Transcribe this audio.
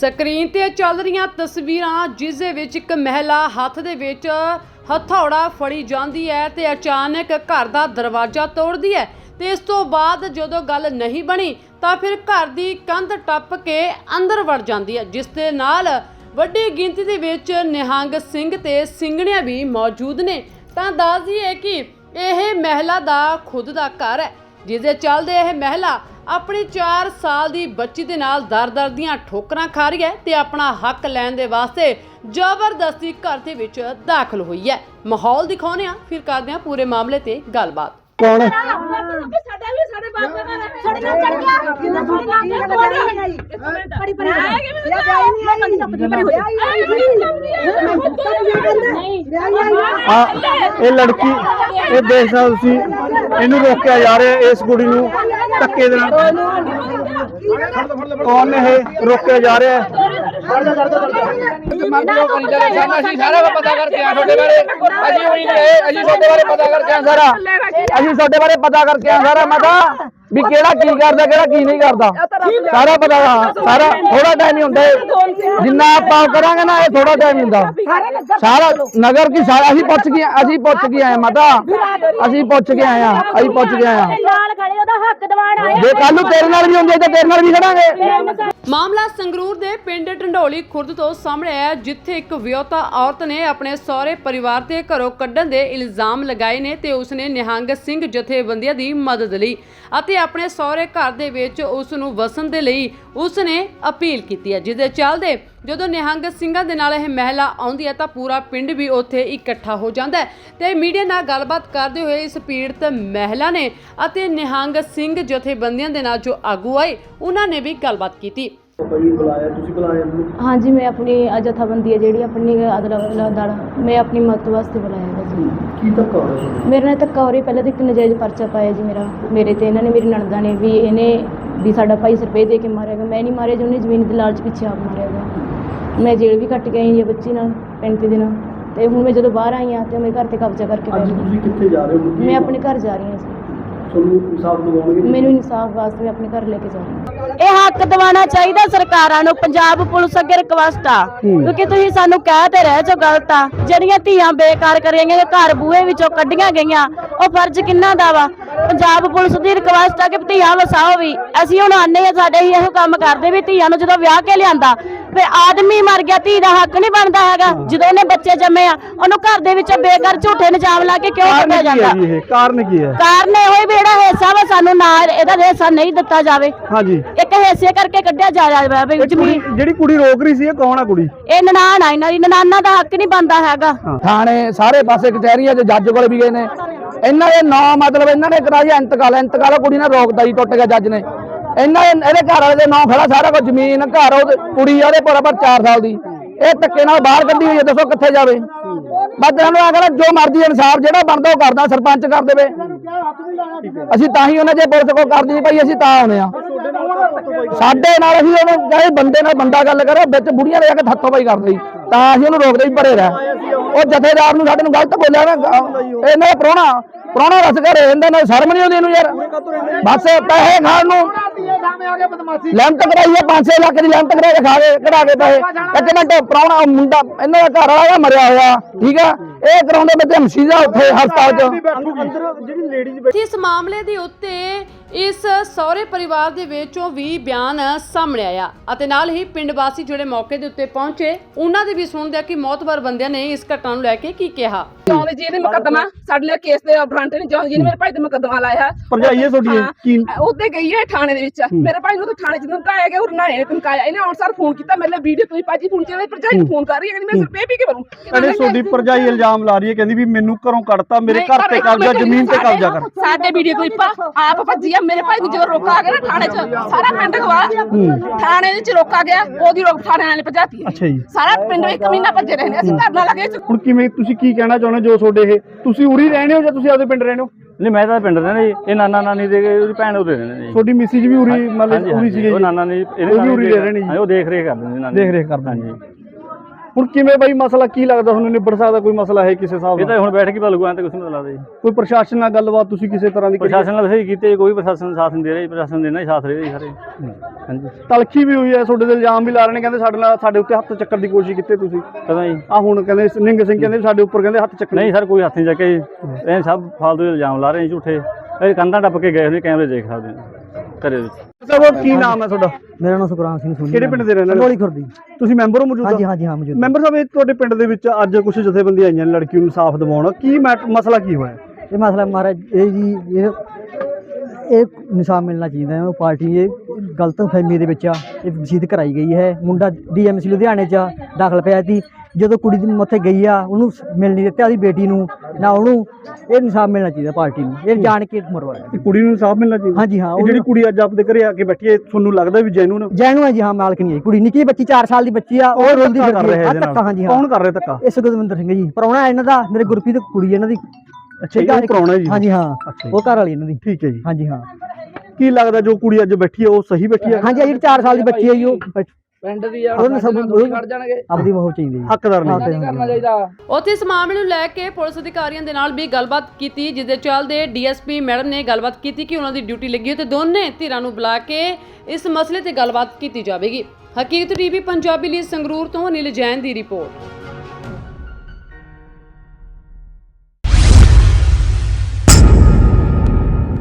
Screen ਤੇ ਚੱਲ ਰਹੀਆਂ ਤਸਵੀਰਾਂ, ਜਿਸ ਦੇ ਵਿੱਚ ਇੱਕ ਮਹਿਲਾ ਹੱਥ ਦੇ ਵਿੱਚ ਹਥੌੜਾ ਫੜੀ ਜਾਂਦੀ ਹੈ ਤੇ ਅਚਾਨਕ ਘਰ ਦਾ ਦਰਵਾਜ਼ਾ ਤੋੜਦੀ ਹੈ ਤੇ ਇਸ ਤੋਂ ਬਾਅਦ ਜਦੋਂ ਗੱਲ ਨਹੀਂ ਬਣੀ, ਤਾਂ ਫਿਰ ਘਰ ਦੀ ਕੰਧ ਟੱਪ ਕੇ ਅੰਦਰ ਵੜ ਜਾਂਦੀ ਹੈ, ਜਿਸ ਦੇ ਨਾਲ ਵੱਡੀ ਗਿਣਤੀ ਦੇ ਵਿੱਚ ਨਿਹੰਗ ਸਿੰਘ ਤੇ ਸਿੰਘਣੀਆਂ ਵੀ ਮੌਜੂਦ ਨੇ। ਤਾਂ ਦੱਸ ਦਈਏ ਕਿ ਇਹ ਮਹਿਲਾ ਦਾ ਖੁਦ ਦਾ ਘਰ ਹੈ। ਜਿਸ ਦੇ ਚੱਲਦੇ ਇਹ ਮਹਿਲਾ ਆਪਣੀ 4 ਸਾਲ ਦੀ ਬੱਚੀ ਦੇ ਨਾਲ ਦਰ-ਦਰ ਦੀਆਂ ਠੋਕਰਾਂ ਖਾ ਰਹੀ ਹੈ ਤੇ ਆਪਣਾ ਹੱਕ ਲੈਣ ਦੇ ਵਾਸਤੇ ਜ਼ਬਰਦਸਤੀ ਘਰ ਦੇ ਵਿੱਚ ਦਾਖਲ ਹੋਈ ਹੈ। ਮਾਹੌਲ ਦਿਖਾਉਂਦੇ ਆ ਫਿਰ ਕਰਦੇ ਆ ਪੂਰੇ ਮਾਮਲੇ ਤੇ ਗੱਲਬਾਤ। ਕੌਣ ਹੈ? ਸਾਡਾ ਵੀ ਸਾਡੇ ਬਾਪ ਦਾ ਘਰ ਹੈ ਸਾਡੇ ਨਾਲ ਚੜ ਗਿਆ ਕਿੰਨਾ ਸਾਡੇ ਨਾਲ ਚੜ ਗਿਆ ਬੜੀ ਬੜੀ ਆਏਗੀ ਮੈਨੂੰ ਮੈਂ ਕਦੀ ਟੱਪਦੀ ਪਈ ਹੋਈ ਨਹੀਂ ਆ ਇਹ ਲੜਕੀ ਇਹ ਦੇਖ ਸਕਦੇ ਤੁਸੀਂ ਇਹਨੂੰ ਰੋਕਿਆ ਜਾ ਰਿਹਾ ਇਸ ਕੁੜੀ ਨੂੰ ਧੱਕੇ ਦੇ ਨਾਲ ਕੌਣ ਇਹ ਰੋਕਿਆ ਜਾ ਰਿਹਾ ਹੈ? ਅਸੀਂ ਸਾਰਾ ਕੁਝ ਪਤਾ ਕਰਕੇ ਆ ਤੁਹਾਡੇ ਬਾਰੇ ਅਸੀਂ ਹੋਈ ਨਹੀਂ ਅਸੀਂ ਤੁਹਾਡੇ ਬਾਰੇ ਪਤਾ ਕਰਕੇ ਆ ਸਾਰਾ। ਅਸੀਂ ਤੁਹਾਡੇ ਬਾਰੇ ਪਤਾ ਕਰਕੇ ਆ ਸਾਰਾ ਮੈਂ ਤਾਂ ਵੀ ਕਿਹੜਾ ਕੀ ਕਰਦਾ ਕਿਹੜਾ ਕੀ ਨਹੀਂ ਕਰਦਾ। ਸਾਰਾ ਪਤਾ ਸਾਰਾ ਥੋੜਾ ਟਾਈਮ ਹੀ ਹੁੰਦਾ। ਜਿੰਨਾ ਆਪਾਂ ਕਰਾਂਗੇ ਨਾ ਇਹ ਥੋੜਾ ਟਾਈਮ ਹੀ ਹੁੰਦਾ। ਸਾਰਾ ਨਗਰ ਕੀ ਸਾਰਾ ਅਸੀਂ ਪੁੱਛ ਕੇ ਅਸੀਂ ਪੁੱਛ ਕੇ ਆਏ ਮਾਤਾ। ਅਸੀਂ ਪੁੱਛ ਕੇ ਆਏ ਆ ਅਸੀਂ ਪੁੱਛ ਕੇ ਆਏ ਆ। ਨਾਲ ਖੜੇ ਉਹਦਾ ਹੱਕ ਦਿਵਾਣ ਆਏ ਜੇ ਕੱਲ ਨੂੰ ਤੇਰੇ ਨਾਲ ਵੀ ਹੁੰਦੀ ਤਾਂ ਤੇਰੇ ਨਾਲ ਵੀ ਖੜਾਂਗੇ। ਮਾਮਲਾ ਸੰਗਰੂਰ ਦੇ ਪਿੰਡ ਢੰਡੋਲੀ ਖੁਰਦ ਤੋਂ ਸਾਹਮਣੇ ਆਇਆ, ਜਿੱਥੇ ਇੱਕ ਵਿਆਹੁਤਾ ਔਰਤ ਨੇ ਆਪਣੇ ਸਹੁਰੇ ਪਰਿਵਾਰ ਦੇ ਘਰੋਂ ਕੱਢਣ ਦੇ ਇਲਜ਼ਾਮ ਲਗਾਏ ਨੇ ਤੇ ਉਸਨੇ ਨਿਹੰਗ ਸਿੰਘ ਜਥੇਬੰਦੀਆਂ ਦੀ ਮਦਦ ਲਈ ਅਤੇ ਆਪਣੇ ਸਹੁਰੇ ਘਰ ਦੇ ਵਿੱਚ ਉਸ ਨੂੰ ਵਸਣ ਦੇ ਲਈ ਉਸਨੇ ਅਪੀਲ ਕੀਤੀ ਹੈ। ਜਿਸ ਦੇ ਚੱਲਦੇ ਜਦੋਂ ਨਿਹੰਗ ਸਿੰਘਾਂ ਦੇ ਨਾਲ ਇਹ ਮਹਿਲਾ ਆਉਂਦੀ ਹੈ ਤਾਂ ਪੂਰਾ ਪਿੰਡ ਵੀ ਉੱਥੇ ਇਕੱਠਾ ਹੋ ਜਾਂਦਾ ਹੈ ਤੇ ਮੀਡੀਆ ਨਾਲ ਗੱਲਬਾਤ ਕਰਦੇ ਹੋਏ ਇਸ ਪੀੜਤ ਮਹਿਲਾ ਨੇ ਅਤੇ ਨਿਹੰਗ ਸਿੰਘ ਜਥੇਬੰਦੀਆਂ ਦੇ ਨਾਲ ਜੋ ਆਗੂ ਆਏ, ਉਹਨਾਂ ਨੇ ਵੀ ਗੱਲਬਾਤ ਕੀਤੀ। ਹਾਂਜੀ ਮੈਂ ਆਪਣੀ ਅ ਜਥਾਬੰਦੀ ਹੈ ਜਿਹੜੀ ਆਪਣੀ ਅਦਲਾ ਦਲ ਮੈਂ ਆਪਣੀ ਮਦਦ ਵਾਸਤੇ ਬੁਲਾਇਆ ਹੈ ਜੀ। ਕੀ ਧੱਕਾ ਹੋ ਰਿਹਾ ਮੇਰੇ ਨਾਲ ਧੱਕਾ ਹੋ ਰਹੀ ਪਹਿਲਾਂ ਤਾਂ ਇੱਕ ਨਜਾਇਜ਼ ਪਰਚਾ ਪਾਇਆ ਜੀ ਮੇਰਾ ਮੇਰੇ ਤੇ ਇਹਨਾਂ ਨੇ ਮੇਰੀ ਨਣਦਾ ਨੇ ਵੀ ਇਹਨੇ ਵੀ ਸਾਡਾ ਭਾਈ ਸਰਪੇ ਦੇ ਕੇ ਮਾਰਿਆ ਗਿਆ ਮੈਂ ਨਹੀਂ ਮਾਰਿਆ ਜੀ ਉਹਨੇ ਜ਼ਮੀਨ ਦੇ ਲਾਲਚ ਪਿੱਛੇ ਆਪ ਮਾਰਿਆ ਗਿਆ ਮੈਂ ਜੇਲ੍ਹ ਵੀ ਕੱਟ ਕੇ ਆਈ ਜੀ ਬੱਚੀ ਨਾਲ 35 ਦਿਨ। ਤੇ ਹੁਣ ਮੈਂ ਜਦੋਂ ਬਾਹਰ ਆਈ ਹਾਂ ਤੇ ਮੇਰੇ ਘਰ ਤੇ ਕਬਜ਼ਾ ਕਰਕੇ ਬੈਠ ਗਈ। ਤੁਸੀਂ ਕਿੱਥੇ ਜਾ ਰਹੇ ਹੋ? ਮੈਂ ਆਪਣੇ ਘਰ ਜਾ ਰਹੀ ਹਾਂ ਜੀ। ਤੁਹਾਨੂੰ ਇਨਸਾਫ ਦਿਵਾਉਣਗੇ ਮੈਨੂੰ ਇਨਸਾਫ ਵਾਸਤੇ ਆਪਣੇ ਘਰ ਲੈ ਕੇ ਜਾ ਰਹੀ ਹਾਂ ਇਹ ਹੱਕ ਦਿਵਾਣਾ ਚਾਹੀਦਾ ਸਰਕਾਰਾਂ ਨੂੰ ਪੰਜਾਬ ਪੁਲਿਸ ਅੱਗੇ ਰਿਕਵੈਸਟ ਆ। ਕਿਉਂਕਿ ਤੁਸੀਂ ਸਾਨੂੰ ਕਹਿ ਤੇ ਰਹੇ ਜੋ ਗਲਤ ਆ। ਜਿਹੜੀਆਂ ਧੀਆਂ ਬੇਕਾਰ ਕਰੀਆਂ ਗਈਆਂ ਘਰ ਬੂਹੇ ਵਿੱਚੋਂ ਕੱਢੀਆਂ ਗਈਆਂ ਉਹ ਫਰਜ਼ ਕਿੰਨਾ ਦਾ ਵਾ? ਪੰਜਾਬ ਪੁਲਿਸ ਦੀ ਰਿਕਵੈਸਟ ਆ ਕਿ ਧੀਆਂ ਵਸਾਓ ਵੀ। ਅਸੀਂ ਹੁਣ ਆਨੇ ਆ ਸਾਡੇ ਹੀ ਇਹੋ ਕੰਮ ਕਰਦੇ ਵੀ ਧੀਆਂ ਨੂੰ ਜਦੋਂ ਵਿਆਹ ਕੇ ਲਿਆਂਦਾ ਫਿਰ ਆਦਮੀ ਮਰ ਗਿਆ ਧੀ ਦਾ ਹੱਕ ਨਹੀਂ ਬਣਦਾ ਹੈਗਾ। ਜਦੋਂ ਉਹਨੇ ਬੱਚੇ ਜੰਮੇ ਆ ਉਹਨੂੰ ਘਰ ਦੇ ਵਿੱਚੋਂ ਬੇਕਾਰ ਝੂਠੇ ਨਿਜਾਮ ਲਾ ਕੇ ਕਿਉਂ ਕੱਢਿਆ ਹੈ ਜਾਂਦਾ? ਇਹ? ਕਾਰਨ ਕੀ ਹੈ? ਕਾਰਨ ਇਹੋ ਹੀ ਵੀ ਜਿਹੜਾ ਹਿੱਸਾ ਵਾ ਸਾਨੂੰ ਨਾ ਇਹਦਾ ਹਿੱਸਾ ਨਹੀਂ ਦਿੱਤਾ ਜਾਵੇ। ਹਾਂਜੀ। ਇੱਕ ਹਿੱਸੇ ਕਰਕੇ ਕੱਢਿਆ ਜਾ ਰਿਹਾ ਵੀ ਇਹ ਜ਼ਮੀਨ ਜਿਹੜੀ ਕੁੜੀ ਰੋਕ ਰਹੀ ਸੀ ਇਹ ਕੌਣ ਆ ਕੁੜੀ? ਇਹ ਨਨਾਣ ਆ ਇਹਨਾਂ ਦੀ। ਨਨਾਨਾ ਦਾ ਹੱਕ ਨਹੀਂ ਬਣਦਾ ਹੈਗਾ। ਥਾਣੇ ਸਾਰੇ ਪਾਸੇ ਕਚਹਿਰੀਆਂ 'ਚ ਜੱਜ ਕੋਲ ਵੀ ਗਏ ਨੇ। ਇਹਨਾਂ ਦੇ ਨਾਂ ਮਤਲਬ ਇਹਨਾਂ ਨੇ ਕਰਾਇਆ ਇੰਤਕਾਲ ਇੰਤਕਾਲ ਉਹ ਕੁੜੀ ਨਾਲ ਰੋਕਦਾ ਜੀ, ਟੁੱਟ ਗਿਆ ਜੱਜ ਨੇ। ਇਹਨਾਂ ਇਹਦੇ ਘਰ ਵਾਲੇ ਦੇ ਨਾਂ ਖੜਾ ਸਾਰਾ ਕੁਝ, ਜ਼ਮੀਨ, ਘਰ, ਉਹ ਕੁੜੀ ਆ, ਉਹਦੇ ਬਰਾਬਰ 4 ਸਾਲ ਦੀ। ਇਹ ਧੱਕੇ ਨਾਲ ਬਾਹਰ ਕੱਢੀ ਹੋਈ ਹੈ, ਦੱਸੋ ਕਿੱਥੇ ਜਾਵੇ। ਬਸ ਇਹਨਾਂ ਨੂੰ ਆਖਣਾ ਜੋ ਮਰਜ਼ੀ ਇਨਸਾਫ ਜਿਹੜਾ ਬਣਦਾ ਉਹ ਕਰਦਾ, ਸਰਪੰਚ ਕਰ ਦੇਵੇ। ਅਸੀਂ ਤਾਂ ਹੀ ਉਹਨਾਂ ਜੇ ਪੁਲਿਸ ਕੋਲ ਕਰਦੀ, ਭਾਈ ਅਸੀਂ ਤਾਂ ਆਉਨੇ ਆ ਸਾਡੇ ਨਾਲ ਅਸੀਂ ਉਹਨੂੰ ਕਹੇ ਬੰਦੇ ਨਾਲ ਬੰਦਾ ਗੱਲ ਕਰੋ, ਵਿੱਚ ਬੁੜੀਆਂ ਨੇ ਜਾ ਕੇ ਥੱਥੋ ਪਾਈ ਕਰਦੇ ਸੀ ਤਾਂ ਅਸੀਂ ਉਹਨੂੰ ਰੋਕਦੇ ਹੀ ਭਰੇ ਰਹਿ। ਉਹ ਜਥੇਦਾਰ ਨੂੰ ਸਾਡੇ ਨੂੰ ਗਲਤ ਬੋਲਿਆ ਨਾ ਇਹਨਾਂ ਦਾ ਪ੍ਰਾਹੁਣਾ ਪ੍ਰਾਹੁਣਾ ਰਸ ਘਰੇ ਰਹਿੰਦਾ ਨਾਲ ਸ਼ਰਮ ਨਹੀਂ ਆਉਂਦੀ ਇਹਨੂੰ ਯਾਰ। ਬਸ ਪੈਸੇ ਖਾਣ ਨੂੰ ਲੈਂਟ ਕਰਾਈਏ 5-6 ਲੱਖ ਦੀ ਲੈਂਟ ਕਰਾ ਕੇ ਖਾ ਕੇ ਕਢਾ ਕੇ ਪੈਸੇ। ਇੱਕ ਮਿੰਟ ਪ੍ਰਾਹੁਣਾ ਉਹ ਮੁੰਡਾ ਇਹਨਾਂ ਦਾ ਘਰ ਵਾਲਾ ਮਰਿਆ ਹੋਇਆ ਠੀਕ ਆ? ਇਹ ਕਰਾਉਂਦੇ ਬੱਚੇ ਮਸੀਦਾ ਉੱਥੇ ਹਸਪਤਾਲ 'ਚ। ਇਸ ਮਾਮਲੇ ਦੇ ਉੱਤੇ ਇਸ ਸਹੁਰੇ ਪਰਿਵਾਰ ਦੇ ਵਿੱਚੋਂ ਵੀ ਬਿਆਨ ਸਾਹਮਣੇ ਆਇਆ ਅਤੇ ਨਾਲ ਹੀ ਪਿੰਡ ਵਾਸੀ ਜਿਹੜੇ ਮੌਕੇ ਦੇ ਉੱਤੇ ਪਹੁੰਚੇ ਉਹਨਾਂ ਦੇ ਵੀ ਸੁਣਦੇ ਆ ਕਿ ਮੌਤਬਰ ਬੰਦਿਆਂ ਨੇ ਇਸ ਘਟਨਾ ਨੂੰ ਲੈ ਕੇ ਕੀ ਕਿਹਾ। ਜੌਨ ਜੀ ਨੇ ਮੁਕੱਦਮਾ ਸਾਡੇ ਲਈ ਕੇਸ ਦੇ ਫਰੰਟ ਨੇ। ਜੌਨ ਜੀ ਨੇ ਮੇਰੇ ਭਾਈ ਤੇ ਮੁਕੱਦਮਾ ਲਾਇਆ। ਭਰਜਾਈ ਹੈ ਤੁਹਾਡੀ? ਕੀ ਉਹਦੇ ਗਈ ਹੈ ਥਾਣੇ ਦੇ ਵਿੱਚ। ਮੇਰੇ ਭਾਈ ਨੂੰ ਤਾਂ ਥਾਣੇ ਚ ਧਮਕਾਇਆ ਗਿਆ ਉਹ ਨਾ ਇਹ ਧਮਕਾਇਆ। ਇਹਨੇ ਅਨਸਾਰ ਫੋਨ ਕੀਤਾ ਮੇਰੇ ਲਈ ਵੀਡੀਓ ਤੁਸੀਂ ਭਾਜੀ ਫੋਨ ਚ ਭਰਜਾਈ ਨੂੰ ਫੋਨ ਕਰ ਰਹੀ ਹੈ ਕਹਿੰਦੀ ਮੈਂ ਸਿਰ ਪੇ ਵੀ ਕੇ ਕਰੂੰ ਅਰੇ ਤੁਹਾਡੀ ਭਰਜਾਈ ਇਲਜ਼ਾਮ ਲਾ ਰਹੀ ਹੈ ਕਹਿੰਦੀ ਵੀ ਮੈਨੂੰ ਘਰੋਂ ਕੱਢਤਾ ਮੇਰੇ ਘਰ ਤੇ ਕਬਜ਼ਾ ਜ਼ਮੀਨ ਤੇ ਕਬਜ਼ਾ ਕਰ। ਸਾਡੇ ਵੀਡੀਓ ਕਲਿੱਪ ਆਪ ਭੱਜੀ ਆ ਮੇਰੇ ਭਾਈ ਨੂੰ ਜਦੋਂ ਰੋਕਾ ਗਿਆ ਨਾ ਥਾਣੇ ਚ ਸਾਰਾ ਪਿੰਡ ਗਵਾ ਥਾਣੇ ਵਿੱਚ ਰੋਕਾ ਗਿਆ ਉਹਦੀ ਰੋਕ ਥਾਣੇ ਵਾਲੇ ਭਜਾਤੀ। ਅੱਛਾ ਜੀ। ਸਾਰਾ ਪਿੰਡ ਇੱਕ ਮਹੀਨਾ ਭੱਜੇ ਰਹਿੰਦੇ ਅਸੀਂ ਧਰਨਾ ਲੱਗੇ ਹੁਣ ਕਿਵੇਂ ਤੁਸੀਂ ਕੀ ਕਹਿਣਾ ਚਾਹੁੰਦੇ ਜੋ ਤੁਹਾਡੇ ਇਹ ਤੁਸੀਂ ਉਰੀ ਰਹਿੰਦੇ ਹੋ ਜਾਂ ਤੁਸੀਂ ਆਪਦੇ ਪਿੰਡ ਰਹਿੰਦੇ ਹੋ? ਨਹੀਂ ਮੈਂ ਤਾਂ ਪਿੰਡ ਰਹਿੰਦਾ ਜੀ ਇਹ ਨਾਨਾ ਨਾਨੀ ਦੇ ਉਹਦੀ ਭੈਣ ਉਹਦੇ ਰਹਿੰਦੇ ਨੇ ਜੀ। ਤੁਹਾਡੀ ਮਿਸਿਜ ਵੀ ਉਰੀ ਮਤਲਬ ਉਰੀ ਸੀਗੇ ਉਹ ਨਾਨਾ ਨੇ ਉਹ ਵੀ ਉਰੀ ਦੇ ਰਹਿਣੇ ਉਹ ਦੇਖ ਰੇਖ ਕਰਦੇ ਨੇ ਨਾਨੀ ਦੇਖ ਰੇਖ ਕਰਦੇ। ਹਾਂਜੀ। ਹੁਣ ਕਿਵੇਂ ਬਾਈ ਮਸਲਾ ਕੀ ਲੱਗਦਾ? ਤੁਹਾਨੂੰ ਨਿਬੜ ਸਕਦਾ ਕੋਈ ਮਸਲਾ ਹੈ ਕਿਸੇ ਹਿਸਾਬ ਇਹ ਤਾਂ ਨਾਲ? ਹੁਣ ਬੈਠ ਕੇ ਪਤਾ ਲੱਗੂ ਐਂ ਤਾਂ ਕੁਝ ਨਹੀਂ ਲੱਗਦਾ ਜੀ। ਕੋਈ ਪ੍ਰਸ਼ਾਸਨ ਨਾਲ ਗੱਲਬਾਤ ਤੁਸੀਂ ਕਿਸੇ ਤਰ੍ਹਾਂ ਦੀ? ਪ੍ਰਸ਼ਾਸਨ ਨਾਲ ਸਹੀ ਕੀਤੇ ਕੋਈ ਪ੍ਰਸ਼ਾਸਨ ਸਾਥ ਨਹੀਂ ਦੇ ਰਿਹਾ ਪ੍ਰਸ਼ਾਸਨ ਦੇਣਾ ਹੀ ਸਾਥ ਦੇ ਰਿਹਾ ਜੀ ਸਾਰੇ। ਹਾਂਜੀ। ਤਲਖੀ ਵੀ ਹੋਈ ਹੈ ਤੁਹਾਡੇ ਤੇ ਇਲਜ਼ਾਮ ਵੀ ਲਾ ਰਹੇ ਨੇ ਕਹਿੰਦੇ ਸਾਡੇ ਨਾਲ ਸਾਡੇ ਉੱਤੇ ਹੱਥ ਚੱਕਣ ਦੀ ਕੋਸ਼ਿਸ਼ ਕੀਤੀ ਤੁਸੀਂ। ਕਦਾਂ ਜੀ ਆ ਹੁਣ ਕਹਿੰਦੇ ਨਿੰਗ ਸਿੰਘ ਕਹਿੰਦੇ ਸਾਡੇ ਉੱਪਰ ਕਹਿੰਦੇ ਹੱਥ ਚੱਕਣ। ਨਹੀਂ ਸਰ ਕੋਈ ਹੱਥ ਨਹੀਂ ਚੱਕਿਆ ਜੀ ਇਹ ਸਭ ਫਾਲਤੂ ਦੇ ਇਲਜ਼ਾਮ ਲਾ ਰਹੇ ਨੇ ਝੂਠੇ। ਇਹ ਕੰਧਾਂ ਟੱਪ ਕੇ ਗਏ ਹੋਣੇ ਕੈਮਰੇ ਦੇਖ ਸਕਦੇ ਨੇ। ਘਰੇ ਵਿੱਚ। ਸਾਹਿਬ ਕੀ ਨਾਮ ਹੈ ਤੁਹਾਡਾ? ਮੇਰਾ ਨਾਮ ਸੁਖਰਾਮ ਸਿੰਘ ਸੋਨੀ ਕਿਹੜੇ ਪਿੰਡ ਦੇ ਰਹਿਣ ਵਾਲੇ ਲੋਲੀ ਖੁਰਦੀ। ਤੁਸੀਂ ਮੈਂਬਰ ਹੋ ਮੌਜੂਦਾ? ਹਾਂਜੀ ਹਾਂਜੀ ਹਾਂ ਮੌਜੂਦ ਮੈਂਬਰ ਸਾਹਿਬ ਇਹ ਤੁਹਾਡੇ ਪਿੰਡ ਦੇ ਵਿੱਚ ਅੱਜ ਕੁਝ ਜਥੇਬੰਦੀਆਂ ਆਈਆਂ ਨੇ ਲੜਕੀ ਨੂੰ ਇਨਸਾਫ ਦਿਵਾਉਣ। ਕੀ ਮੈਟ- ਮਸਲਾ ਕੀ ਹੋਇਆ? ਇਹ ਮਸਲਾ ਮਹਾਰਾਜ ਇਹ ਜੀ ਇਹ ਇਹ ਨਿਸ਼ਾਨ ਮਿਲਣਾ ਚਾਹੀਦਾ ਹੈ। ਉਹ ਪਾਰਟੀ ਇਹ ਗਲਤ ਫਹਿਮੀ ਦੇ ਵਿੱਚ ਆ। ਇਹ ਵਸੀਤ ਕਰਾਈ ਗਈ ਹੈ। ਮੁੰਡਾ ਡੀਐਮਸੀ ਲੁਧਿਆਣੇ 'ਚ ਦਾਖਲ ਪਿਆ ਸੀ। ਜਦੋਂ ਕੁੜੀ ਦੀ ਉੱਥੇ ਗਈ ਆ ਉਹਨੂੰ ਮਿਲ ਨਹੀਂ ਦਿੱਤਾ ਉਹਦੀ ਬੇਟੀ ਨੂੰ ਨਾ ਉਹਨੂੰ ਇਹ ਨਿਸ਼ਾਨ ਮਿਲਣਾ ਚਾਹੀਦਾ ਪਾਰਟੀ ਨੂੰ ਇਹ ਜਾਣ ਕੇ ਮਰਵਾਇਆ ਕੁੜੀ ਨੂੰ ਇਨਸਾਫ ਮਿਲਣਾ ਚਾਹੀਦਾ? ਹਾਂਜੀ ਹਾਂ ਇਹ ਜਿਹੜੀ ਕੁੜੀ ਅੱਜ ਆਪਦੇ ਘਰੇ ਆ ਕੇ ਬੈਠੀ ਹੈ ਤੁਹਾਨੂੰ ਲੱਗਦਾ ਵੀ ਜੈਨੂਨ ਜੈਨੂ ਹੈ ਜੀ ਹਾਂ ਮਾਲਕ ਨਹੀਂ ਹੈ ਕੁੜੀ ਨਿੱਕੀ ਬੱਚੀ 4 ਸਾਲ ਦੀ ਬੱਚੀ ਆ ਉਹ ਰੋਂਦੀ ਧੱਕਾ ਕਰ ਫਿਰਦੀ ਰਿਹਾ ਹੈ ਇਹਦੇ ਧੱਕਾ ਹਾਂਜੀ ਹਾਂ। ਕੌਣ ਕਰ ਰਿਹਾ ਧੱਕਾ? ਇਹ ਸੁਖਦਵਿੰਦਰ ਸਿੰਘ ਜੀ ਪ੍ਰਾਹੁਣਾ ਹੈ ਇਹਨਾਂ ਦਾ ਮੇਰੇ ਗੁਰਪ੍ਰੀਤ ਕੁੜੀ ਹੈ ਇਹਨਾਂ ਦੀ। ਅੱਛਾ ਇਹ ਪ੍ਰਾਹੁਣਾ ਜੀ? ਹਾਂਜੀ ਹਾਂ ਅੱਛਾ ਜੀ। ਉਹ ਘਰ ਵਾਲੀ ਇਹਨਾਂ ਦੀ। ਠੀਕ ਹੈ ਜੀ। ਹਾਂਜੀ ਹਾਂ। ਕੀ ਲੱਗਦਾ ਜੋ ਕੁੜੀ ਅੱਜ ਬੈਠੀ ਹੈ ਉਹ ਸਹੀ ਬੈਠੀ ਹੈ? ਹਾਂਜੀ ਆ ਜਿਹੜੀ 4 ਸਾਲ ਦੀ ਬੱਚੀ ਹੈ ਜੀ ਉਹ ਪਿੰਡ ਦੀ ਯਾਰ ਉਹਨੂੰ ਸਭ ਖੜ ਜਾਣਗੇ। ਆਪਦੀ ਉਹ ਚਾਹੀਦੀ ਜੀ ਹੱਕਦਾਰ ਨਹੀਂ ਕਰਨਾ ਚਾਹੀਦਾ। ਉੱਥੇ ਇਸ ਮਾਮਲੇ ਨੂੰ ਲੈ ਕੇ ਪੁਲਿਸ ਅਧਿਕਾਰੀਆਂ ਦੇ ਨਾਲ ਵੀ ਗੱਲਬਾਤ ਕੀਤੀ ਜਿਸ ਦੇ ਚੱਲਦੇ ਡੀਐਸਪੀ ਮੈਡਮ ਨੇ ਗੱਲਬਾਤ ਕੀਤੀ ਕਿ ਉਹਨਾਂ ਦੀ ਡਿਊਟੀ ਲੱਗੀ ਹੈ ਤੇ ਦੋਨੇ ਧਿਰਾਂ ਨੂੰ ਬੁਲਾ ਕੇ ਇਸ ਮਸਲੇ ਤੇ ਗੱਲਬਾਤ ਕੀਤੀ ਜਾਵੇਗੀ। ਹਕੀਕਤ ਟੀਵੀ ਪੰਜਾਬੀ ਲਈ ਸੰਗਰੂਰ ਤੋਂ ਅਨਿਲ ਜੈਨ ਦੀ ਰਿਪੋਰਟ।